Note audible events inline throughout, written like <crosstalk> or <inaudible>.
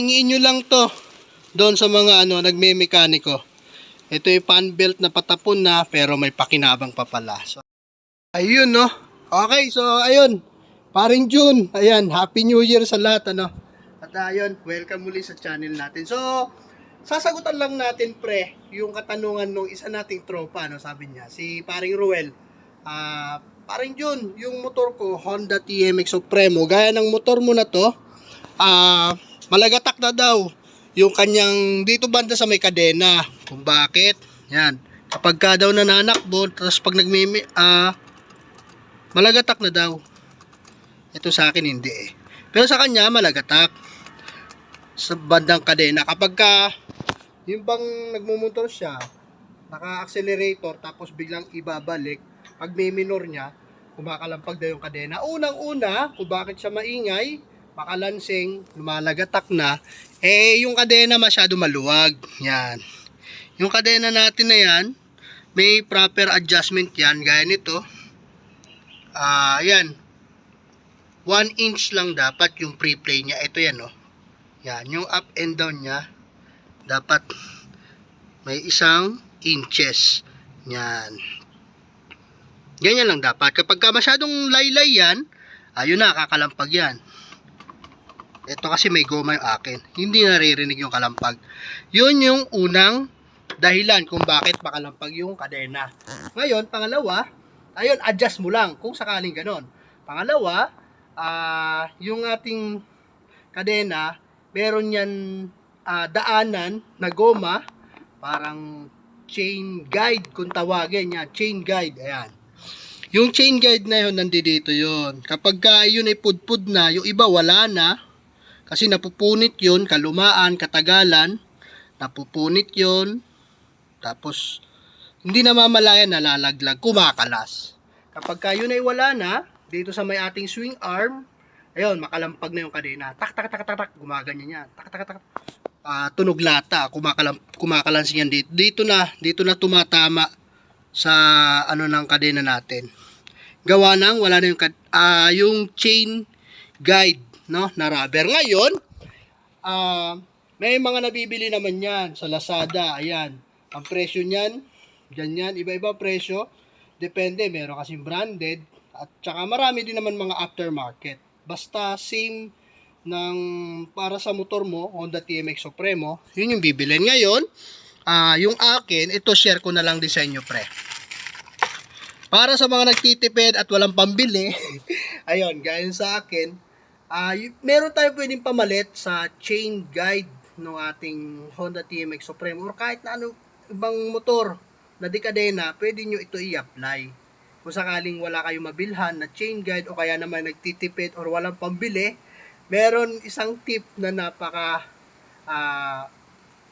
Hingiin nyo lang to doon sa mga ano, nagme-mekaniko. Ito yung fan belt na patapon na pero may pakinabang pa pala. So, ayun no. Okay, so ayun. Paring June. Ayan, Happy New Year sa lahat ano. At ayun, welcome muli sa channel natin. So, sasagutan lang natin pre yung katanungan nung isa nating tropa no sabi niya si paring Ruel ah paring Jun yung motor ko Honda TMX Supremo gaya ng motor mo na to ah malagatak na daw yung kanyang dito banda sa may kadena. Kung bakit? Yan. Kapag ka daw nananakbo tapos pag nagmimi ah malagatak na daw. Ito sa akin hindi eh. Pero sa kanya malagatak. Sa bandang kadena. Kapag ka yung bang nagmumotor siya naka-accelerator tapos biglang ibabalik. Pag may minor niya kumakalampag daw yung kadena. Unang-una kung bakit siya maingay makalansing lumalagatak na eh yung kadena masyado maluwag yan yung kadena natin na yan may proper adjustment yan gaya nito ah yan 1 inch lang dapat yung pre-play niya ito yan oh yan, yung up and down niya, dapat may isang inches. Yan. Ganyan lang dapat. Kapag ka masyadong laylay yan, ayun na, kakalampag yan. Ito kasi may goma yung akin. Hindi naririnig yung kalampag. Yun yung unang dahilan kung bakit makalampag yung kadena. Ngayon, pangalawa, ayun, adjust mo lang kung sakaling ganon. Pangalawa, ah yung ating kadena, meron yan ah, daanan na goma, parang chain guide kung tawagin yan, chain guide, ayan. Yung chain guide na yun, nandito yun. Kapag ka yun ay pudpud na, yung iba wala na, kasi napupunit yun, kalumaan, katagalan, napupunit yun, tapos hindi na mamalayan, nalalaglag, kumakalas. Kapag ka yun ay wala na, dito sa may ating swing arm, ayun, makalampag na yung kadena. Tak, tak, tak, tak, tak, gumaganyan yan. Tak, tak, tak, Ah, tunog lata, kumakalam, kumakalansin yan dito. Dito na, dito na tumatama sa ano ng kadena natin. Gawa nang wala na yung, ah, yung chain guide, no, na rubber. Ngayon, ah, may mga nabibili naman yan sa Lazada, ayan. Ang presyo niyan, ganyan, iba-iba presyo. Depende, meron kasing branded, at saka marami din naman mga aftermarket. Basta same ng para sa motor mo, Honda TMX Supremo, yun yung bibilin. Ngayon, ah yung akin, ito share ko na lang din sa inyo, pre. Para sa mga nagtitipid at walang pambili, <laughs> ayun, gaya sa akin, y- meron tayo pwedeng pamalit sa chain guide ng ating Honda TMX Supremo or kahit na ano ibang motor na dekadena, pwede nyo ito i-apply kung sakaling wala kayong mabilhan na chain guide o kaya naman nagtitipid or walang pambili, meron isang tip na napaka ah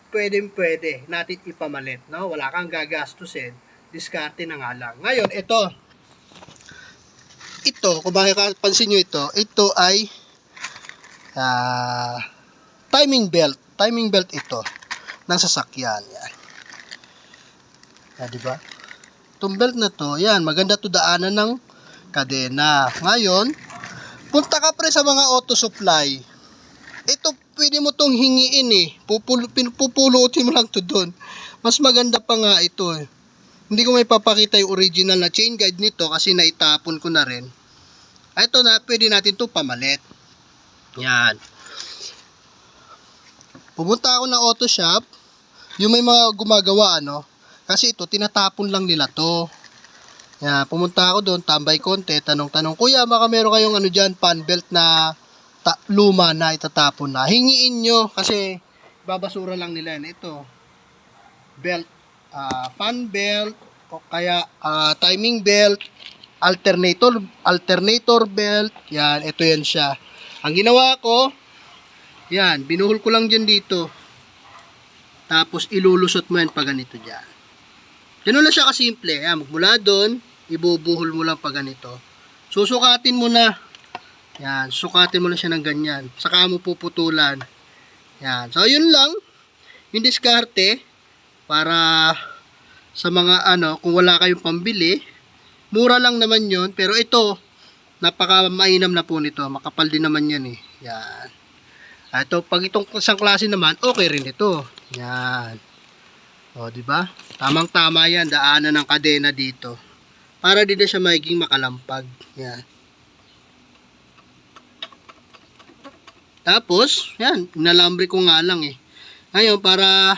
pwedeng pwede natin ipamalit, no? Wala kang gagastusin, diskarte na nga lang. Ngayon, ito, ito, kung makikapansin nyo ito, ito ay ah timing belt. Timing belt ito ng sasakyan. Yan. Ah, di ba? Itong belt na to, yan, maganda to daanan ng kadena. Ngayon, punta ka pre sa mga auto supply. Ito, pwede mo tong hingiin eh. Pupul, pupulutin mo lang to doon. Mas maganda pa nga ito eh. Hindi ko may papakita yung original na chain guide nito kasi naitapon ko na rin. Ah, Ito na, pwede natin to pamalit. Yan. Pumunta ako ng auto shop. Yung may mga gumagawa, ano. Kasi ito, tinatapon lang nila to. Yan, pumunta ako doon, tambay konti, tanong-tanong, Kuya, baka meron kayong ano dyan, fan belt na ta- luma na itatapon na. Hingiin nyo, kasi babasura lang nila yan. Ito, belt, ah, fan belt, o kaya ah, timing belt, alternator, alternator belt, yan, ito yan siya. Ang ginawa ko, yan, binuhol ko lang dyan dito. Tapos ilulusot mo yan pa ganito dyan. Ganun lang siya kasimple. Yan, magmula doon, ibubuhol mo lang pa ganito. Susukatin mo na. Yan, sukatin mo na siya ng ganyan. Saka mo puputulan. Yan. So, yun lang. Yung diskarte para sa mga ano, kung wala kayong pambili, mura lang naman yon Pero ito, napaka mainam na po nito. Makapal din naman yan eh. Yan. Ito, pag itong isang klase naman, okay rin ito. Yan. O, di ba? Tamang-tama yan, daanan ng kadena dito. Para din na siya magiging makalampag. Yan. Tapos, yan, inalambre ko nga lang eh. Ngayon, para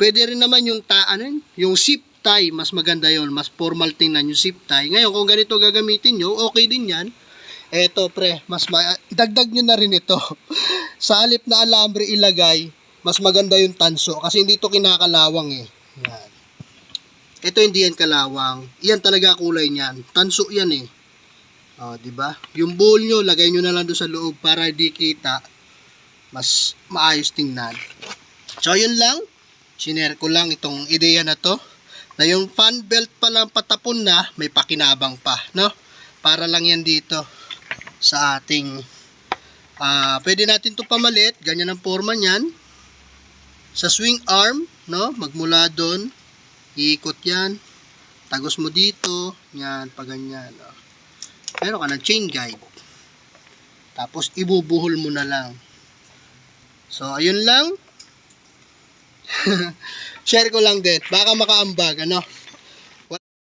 pwede rin naman yung ta, ano yun, yung zip tie, mas maganda yon mas formal tingnan yung zip tie. Ngayon, kung ganito gagamitin nyo, okay din yan. Eto pre, mas ma- dagdag nyo na rin ito. <laughs> Sa alip na alambre ilagay, mas maganda yung tanso kasi hindi ito kinakalawang eh. Yan. Ito hindi yan kalawang. Iyan talaga kulay niyan. Tanso yan eh. Oh, 'di ba? Yung bowl nyo, lagay nyo na lang doon sa loob para di kita. Mas maayos tingnan. So, yun lang. Sinare ko lang itong ideya na to. Na yung fan belt pa lang patapon na, may pakinabang pa, no? Para lang yan dito sa ating ah pwede natin to pamalit, ganyan ang forma niyan. Sa swing arm, no? Magmula doon, iikot yan. Tagos mo dito, yan, pa ganyan. No? Meron ka ng chain guide. Tapos ibubuhol mo na lang. So, ayun lang. Share ko lang din. Baka makaambag, ano?